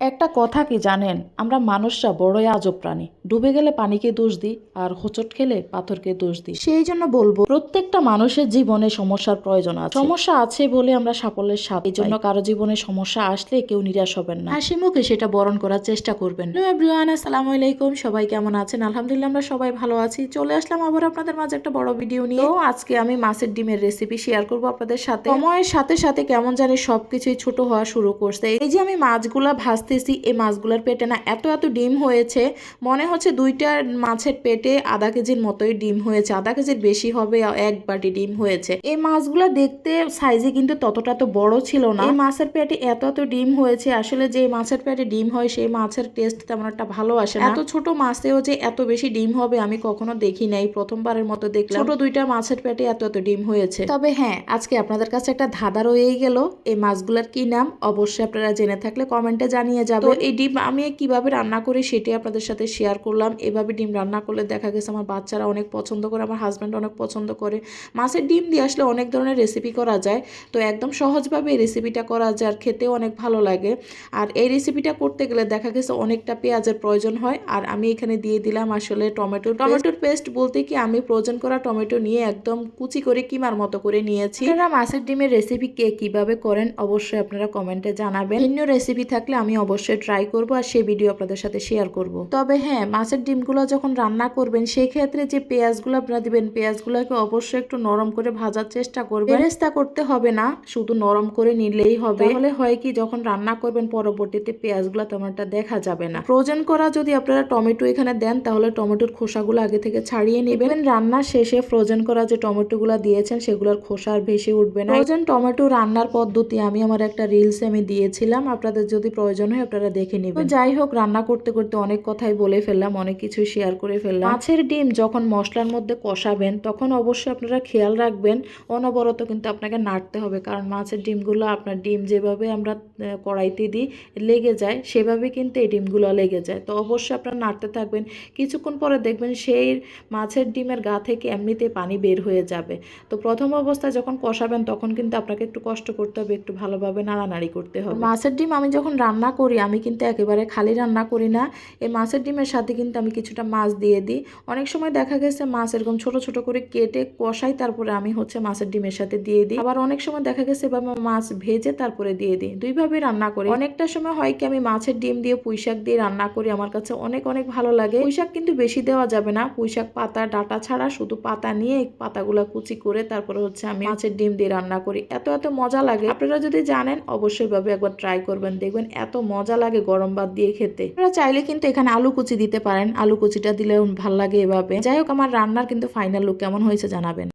একটা কথা কি জানেন? আমরা মানুষরা বড়ই আজব প্রাণী। ডুবে গেলে পানিকে দোষ দিই আর হোঁচট খেলে পাথরকে দোষ দিই। সেই জন্য বলব প্রত্যেকটা মানুষের জীবনে সমস্যার প্রয়োজন আছে। সমস্যা আছে বলে আমরা সাফল্যের স্বাদ এই জন্য কারও জীবনে সমস্যা আসলে কেউ নিরাশ হবেন না। হাসি মুখে সেটা বরণ করার চেষ্টা করবেন। এভরিওয়ান আসসালামু আলাইকুম। সবাই কেমন আছেন? আলহামদুলিল্লাহ আমরা সবাই ভালো আছি। চলে আসলাম আবার আপনাদের মাঝে একটা বড় ভিডিও নিয়ে। তো আজকে আমি মাছের ডিমের রেসিপি শেয়ার করব আপনাদের সাথে। সময়ের সাথে সাথে কেমন জানি সবকিছুই ছোট হওয়া শুরু করছে। এই যে আমি মাছগুলা ভাজতেছি এই মাছগুলোর পেটে না এত এত ডিম হয়েছে। মনে হচ্ছে দুইটা মাছের পেটে আধা কেজির মতোই ডিম হয়েছে, আধা কেজির বেশি হবে এক বাটি ডিম হয়েছে। এই মাছগুলা দেখতে সাইজে কিন্তু ততটা তো বড় ছিল না। এই মাছের পেটে এত এত ডিম হয়েছে, আসলে যে মাছের পেটে ডিম হয়, সেই মাছের টেস্ট তেমন একটা ভালো আসে না। এত ছোট মাছেও যে এত বেশি ডিম হবে, আমি কখনো দেখি নাই, প্রথমবারের মতো দেখলাম। ছোট দুইটা মাছের পেটে এত এত ডিম হয়েছে। তবে হ্যাঁ আজকে আপনাদের কাছে একটা ধাঁধা রয়েই গেল, এই মাছগুলার কি নাম? অবশ্যই আপনারা জেনে থাকলে কমেন্টে জানিয়ে যাবে তো এই ডিম আমি কীভাবে রান্না করি সেটি আপনাদের সাথে শেয়ার করলাম। এভাবে ডিম রান্না করলে দেখা গেছে আমার বাচ্চারা অনেক পছন্দ করে আমার হাজব্যান্ড অনেক পছন্দ করে। মাছের ডিম দিয়ে আসলে অনেক ধরনের রেসিপি করা যায়। তো একদম সহজভাবে এই রেসিপিটা করা যায় আর খেতেও অনেক ভালো লাগে। আর এই রেসিপিটা করতে গেলে দেখা গেছে অনেকটা পেঁয়াজের প্রয়োজন হয়। আর আমি এখানে দিয়ে দিলাম আসলে টমেটো টমেটোর পেস্ট বলতে কি আমি প্রয়োজন করা টমেটো নিয়ে একদম কুচি করে কিমার মতো করে নিয়েছি। আপনারা মাছের ডিমের রেসিপি কে কীভাবে করেন অবশ্যই আপনারা কমেন্টে জানাবেন। ভিন্ন রেসিপি থাকলে আমি অবশ্যই ট্রাই করব আর সেই ভিডিও আপনাদের সাথে শেয়ার করব। তবে হ্যাঁ মাছের ডিমগুলো যখন রান্না করবেন সেই ক্ষেত্রে যে পেঁয়াজগুলো আপনারা দিবেন, পেঁয়াজগুলোকে অবশ্যই একটু নরম করে ভাজার চেষ্টা করবেন। বেরেস্তা করতে হবে না, শুধু নরম করে নিলেই হবে। তাহলে হয় কি, যখন রান্না করবেন, পরবর্তীতে পেঁয়াজগুলো তেমন একটা দেখা যাবে না। ফ্রোজেন করা যদি আপনারা টমেটো এখানে দেন, তাহলে টমেটোর খোসাগুলো আগে থেকে ছাড়িয়ে নেবেন। রান্নার শেষে ফ্রোজেন করা যে টমেটোগুলো দিয়েছেন, সেগুলোর খোসা আর ভেসে উঠবে না। ফ্রোজেন টমেটো রান্নার পদ্ধতি আমি আমার একটা রিলস আমি দিয়েছিলাম। আপনাদের যদি প্রয়োজন হয় আপনারা দেখে নেবেন। যাই হোক রান্না করতে করতে অনেক কথাই বলে ফেললাম অনেক কিছু শেয়ার করে ফেললাম। মাছের ডিম যখন মশলার মধ্যে কষাবেন তখন অবশ্যই আপনারা খেয়াল রাখবেন অনবরত কিন্তু আপনাকে নাড়তে হবে। কারণ মাছের ডিমগুলো আপনার ডিম যেভাবে আমরা কড়াইতে দিই লেগে যায় সেভাবে কিন্তু এই ডিমগুলো লেগে যায়। তো অবশ্যই আপনারা নাড়তে থাকবেন। কিছুক্ষণ পরে দেখবেন সেই মাছের ডিমের গা থেকে এমনিতে পানি বের হয়ে যাবে। তো প্রথম অবস্থায় যখন কষাবেন তখন কিন্তু আপনাকে একটু কষ্ট করতে হবে একটু ভালোভাবে নাড়ানাড়ি করতে হবে। মাছের ডিম আমি যখন রান্না করি আমি কিন্তু একেবারে খালি রান্না করি না। এই মাছের ডিমের সাথে কিন্তু আমি কিছুটা মাছ দিয়ে দিই। অনেক সময় দেখা গেছে মাছ এরকম ছোট ছোট করে কেটে কষাই, তারপরে আমি হচ্ছে মাছের ডিমের সাথে দিয়ে দিই। আবার অনেক সময় দেখা গেছে এভাবে মাছ ভেজে তারপরে দিয়ে দিই। দুইভাবে রান্না করি। অনেকটা সময় হয় কি, আমি মাছের ডিম দিয়ে পুঁইশাক দিয়ে রান্না করি। আমার কাছে অনেক অনেক ভালো লাগে। পুঁইশাক কিন্তু বেশি দেওয়া যাবে না। পুঁইশাক, পাতা, ডাটা ছাড়া শুধু পাতা নিয়ে পাতাগুলো কুচি করে তারপরে হচ্ছে আমি মাছের ডিম দিয়ে রান্না করি। এত এত মজা লাগে। আপনারা যদি জানেন, অবশ্যই ভাবে একবার ট্রাই করবেন। দেখবেন এত মজা লাগে গরম ভাত দিয়ে খেতে। আপনারা চাইলে কিন্তু এখানে আলু কুচি দিতে পারেন। আলু কুচিটা দিলে ভালো লাগে এভাবে। যাই হোক, আমার রান্নার কিন্তু ফাইনাল লুক কেমন হয়েছে জানাবেন।